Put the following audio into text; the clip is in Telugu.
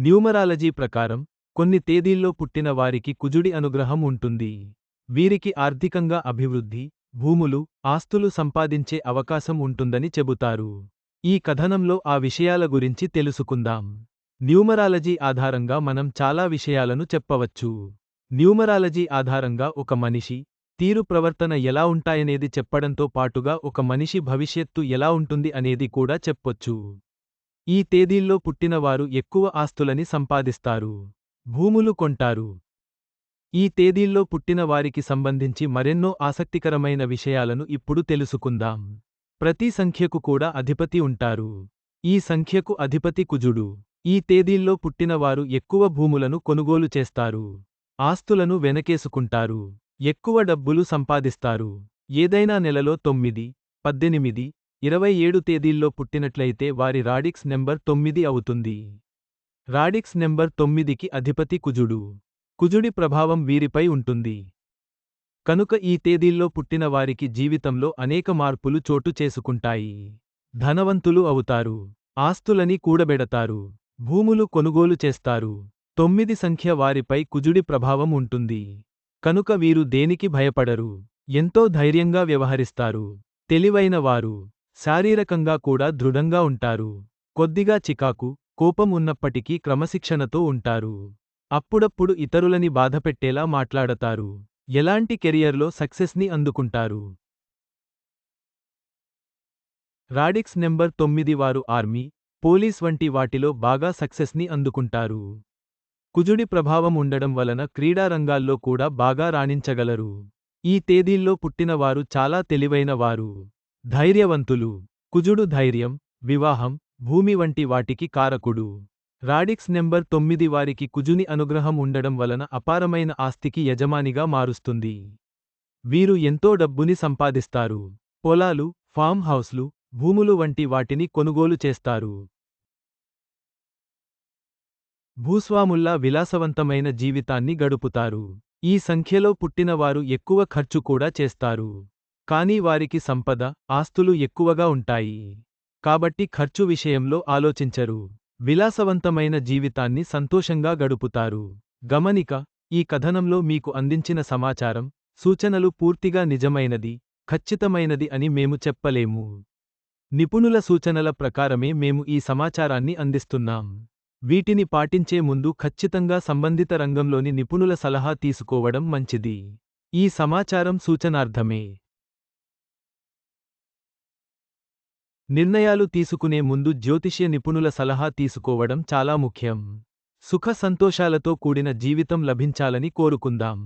న్యూమరాలజీ ప్రకారం కొన్ని తేదీల్లో పుట్టిన వారికి కుజుడి అనుగ్రహం ఉంటుంది. వీరికి ఆర్థికంగా అభివృద్ధి భూములు ఆస్తులు సంపాదించే అవకాశం ఉంటుందని చెబుతారు. ఈ కథనంలో ఆ విషయాల గురించి తెలుసుకుందాం. న్యూమరాలజీ ఆధారంగా మనం చాలా విషయాలను చెప్పవచ్చు. న్యూమరాలజీ ఆధారంగా ఒక మనిషి తీరు ప్రవర్తన ఎలా ఉంటాయనేది చెప్పడంతో పాటుగా ఒక మనిషి భవిష్యత్తు ఎలా ఉంటుంది అనేది కూడా చెప్పొచ్చు. ఈ తేదీల్లో పుట్టినవారు ఎక్కువ ఆస్తులని సంపాదిస్తారు. భూములు కొంటారు. ఈ తేదీల్లో పుట్టినవారికి సంబంధించి మరెన్నో ఆసక్తికరమైన విషయాలను ఇప్పుడు తెలుసుకుందాం. ప్రతి సంఖ్యకు కూడా అధిపతి ఉంటారు. ఈ సంఖ్యకు అధిపతి కుజుడు. ఈ తేదీల్లో పుట్టినవారు ఎక్కువ భూములను కొనుగోలు చేస్తారు. ఆస్తులను వెనకేసుకుంటారు. ఎక్కువ డబ్బులు సంపాదిస్తారు. ఏదైనా నెలలో తొమ్మిది పద్దెనిమిది ఇరవై ఏడు తేదీల్లో పుట్టినట్లయితే వారి రాడిక్స్ నెంబర్ తొమ్మిది అవుతుంది. రాడిక్స్ నెంబర్ తొమ్మిదికి అధిపతి కుజుడు. కుజుడి ప్రభావం వీరిపై ఉంటుంది. కనుక ఈ తేదీల్లో పుట్టిన వారికి జీవితంలో అనేక మార్పులు చోటు చేసుకుంటాయి. ధనవంతులు అవుతారు. ఆస్తులని కూడబెడతారు. భూములు కొనుగోలు చేస్తారు. తొమ్మిది సంఖ్య వారిపై కుజుడి ప్రభావం ఉంటుంది. కనుక వీరు దేనికి భయపడరు? ఎంతో ధైర్యంగా వ్యవహరిస్తారు. తెలివైనవారు శారీరకంగా కూడా దృఢంగా ఉంటారు. కొద్దిగా చికాకు కోపం ఉన్నప్పటికీ క్రమశిక్షణతో ఉంటారు. అప్పుడప్పుడు ఇతరులని బాధపెట్టేలా మాట్లాడతారు. ఎలాంటి కెరియర్లో సక్సెస్ని అందుకుంటారు? రాడిక్స్ నెంబర్ తొమ్మిది వారు ఆర్మీ పోలీస్ వంటి వాటిలో బాగా సక్సెస్ని అందుకుంటారు. కుజుడి ప్రభావం ఉండడం వలన క్రీడా రంగాల్లో కూడా బాగా రాణించగలరు. ఈ తేదీల్లో పుట్టినవారు చాలా తెలివైనవారు ధైర్యవంతులు కుజుడు ధైర్యం వివాహం భూమి వంటి వాటికి కారకుడు. రాడిక్స్ నెంబర్ తొమ్మిది వారికి కుజుని అనుగ్రహం ఉండడం వలన అపారమైన ఆస్తికి యజమానిగా మారుస్తుంది. వీరు ఎంతో డబ్బుని సంపాదిస్తారు. పొలాలు ఫామ్ హౌస్లు భూములు వంటి వాటిని కొనుగోలు చేస్తారు. భూస్వాముల్లా విలాసవంతమైన జీవితాన్ని గడుపుతారు. ఈ సంఖ్యలో పుట్టినవారు ఎక్కువ ఖర్చు కూడా చేస్తారు. కానీ వారికి సంపద ఆస్తులు ఎక్కువగా ఉంటాయి. కాబట్టి ఖర్చు విషయంలో ఆలోచించరు. విలాసవంతమైన జీవితాన్ని సంతోషంగా గడుపుతారు. గమనిక ఈ కథనంలో మీకు అందించిన సమాచారం సూచనలు పూర్తిగా నిజమైనది ఖచ్చితమైనది అని మేము చెప్పలేము. నిపుణుల సూచనల ప్రకారమే మేము ఈ సమాచారాన్ని అందిస్తున్నాం. వీటిని పాటించే ముందు ఖచ్చితంగా సంబంధిత రంగంలోని నిపుణుల సలహా తీసుకోవడం మంచిది. ఈ సమాచారం సూచనార్థమే. నిర్ణయాలు తీసుకునే ముందు జ్యోతిష్య నిపుణుల సలహా తీసుకోవడం చాలా ముఖ్యం. సుఖ సంతోషాలతో కూడిన జీవితం లభించాలని కోరుకుందాం.